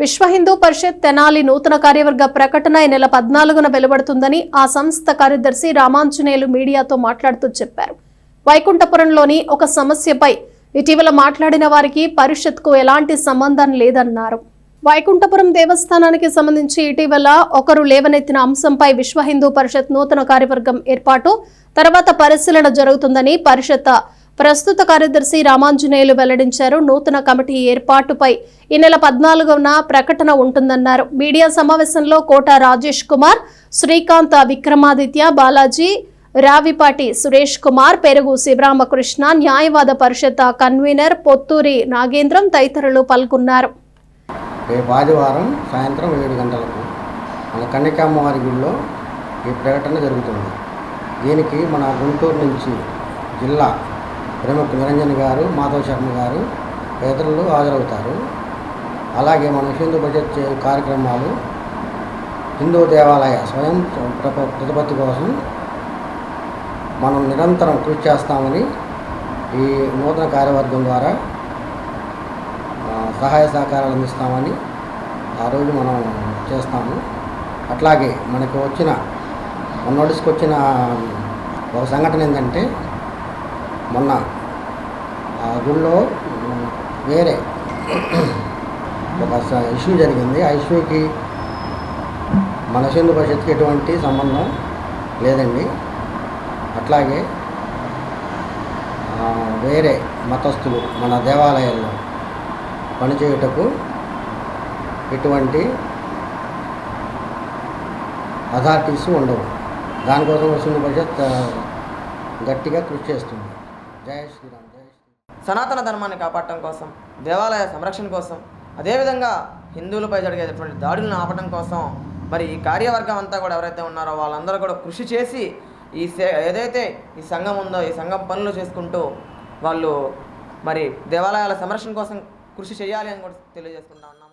విశ్వ హిందూ పరిషత్ తెనాలి నూతన కార్యవర్గ ప్రకటన ఈ నెల పద్నాలుగున వెలువడుతుందని ఆ సంస్థ కార్యదర్శి రామాంజనేయులు మీడియాతో మాట్లాడుతూ చెప్పారు. వైకుంఠపురంలోని ఒక సమస్యపై ఇటీవల మాట్లాడిన వారికి పరిషత్కు ఎలాంటి సంబంధం లేదన్నారు. వైకుంఠపురం దేవస్థానానికి సంబంధించి ఇటీవల ఒకరు లేవనెత్తిన అంశంపై విశ్వ హిందూ పరిషత్ నూతన కార్యవర్గం ఏర్పాటు తర్వాత పరిశీలన జరుగుతుందని పరిషత్ ప్రస్తుత కార్యదర్శి రామాంజనేయులు వెల్లడించారు. నూతన కమిటీ ఏర్పాటుపై ఈ నెల పద్నాలుగున ప్రకటన ఉంటుందన్నారు. మీడియా సమావేశంలో కోట రాజేష్ కుమార్ శ్రీకాంత్ విక్రమాదిత్య బాలాజీ రావిపాటి సురేష్ కుమార్ పెరుగు శివరామకృష్ణ న్యాయవాద పరిషత్ కన్వీనర్ పొత్తూరి నాగేంద్రం తదితరులు పాల్గొన్నారు. రేపు ఆదివారం సాయంత్రం ఏడు గంటలకు మన కన్యకామ్మవారి గుడిలో ఈ ప్రకటన జరుగుతుంది. దీనికి మన గుంటూరు నుంచి జిల్లా ప్రముఖ నిరంజన్ గారు మాధవ్ శర్మ గారు ఇతరులు హాజరవుతారు. అలాగే మన హిందూ బడ్జెట్ కార్యక్రమాలు హిందూ దేవాలయ స్వయం ప్రప- ప్రతిపత్తి కోసం మనం నిరంతరం కృషి చేస్తామని ఈ నూతన కార్యవర్గం ద్వారా సహాయ సహకారాలు అందిస్తామని ఆ రోజు మనం చేస్తాము. అట్లాగే మనకు వచ్చిన మన నోటీస్కి వచ్చిన ఒక సంఘటన ఏంటంటే మొన్న ఆ గుళ్ళో వేరే ఒక ఇష్యూ జరిగింది. ఆ ఇష్యూకి మన సింధు పరిషత్కి ఎటువంటి సంబంధం లేదండి. అట్లాగే వేరే మతస్థులు మన దేవాలయాల్లో పనిచేయుటకు ఎటువంటి అథారిటీస్ ఉండవు. దానికోసం సింధు పరిషత్ గట్టిగా కృషి చేస్తుంది. జయ శ్రీరామ్ సనాతన ధర్మాన్ని కాపాడటం కోసం దేవాలయ సంరక్షణ కోసం అదేవిధంగా హిందువులపై జరిగేటటువంటి దాడులను ఆపటం కోసం మరి ఈ కార్యవర్గం అంతా కూడా ఎవరైతే ఉన్నారో వాళ్ళందరూ కూడా కృషి చేసి ఈ సే ఏదైతే ఈ సంఘం ఉందో ఈ సంఘం పనులు చేసుకుంటూ వాళ్ళు మరి దేవాలయాల సంరక్షణ కోసం కృషి చేయాలి అని కూడా తెలియజేసుకుంటా ఉన్నాం.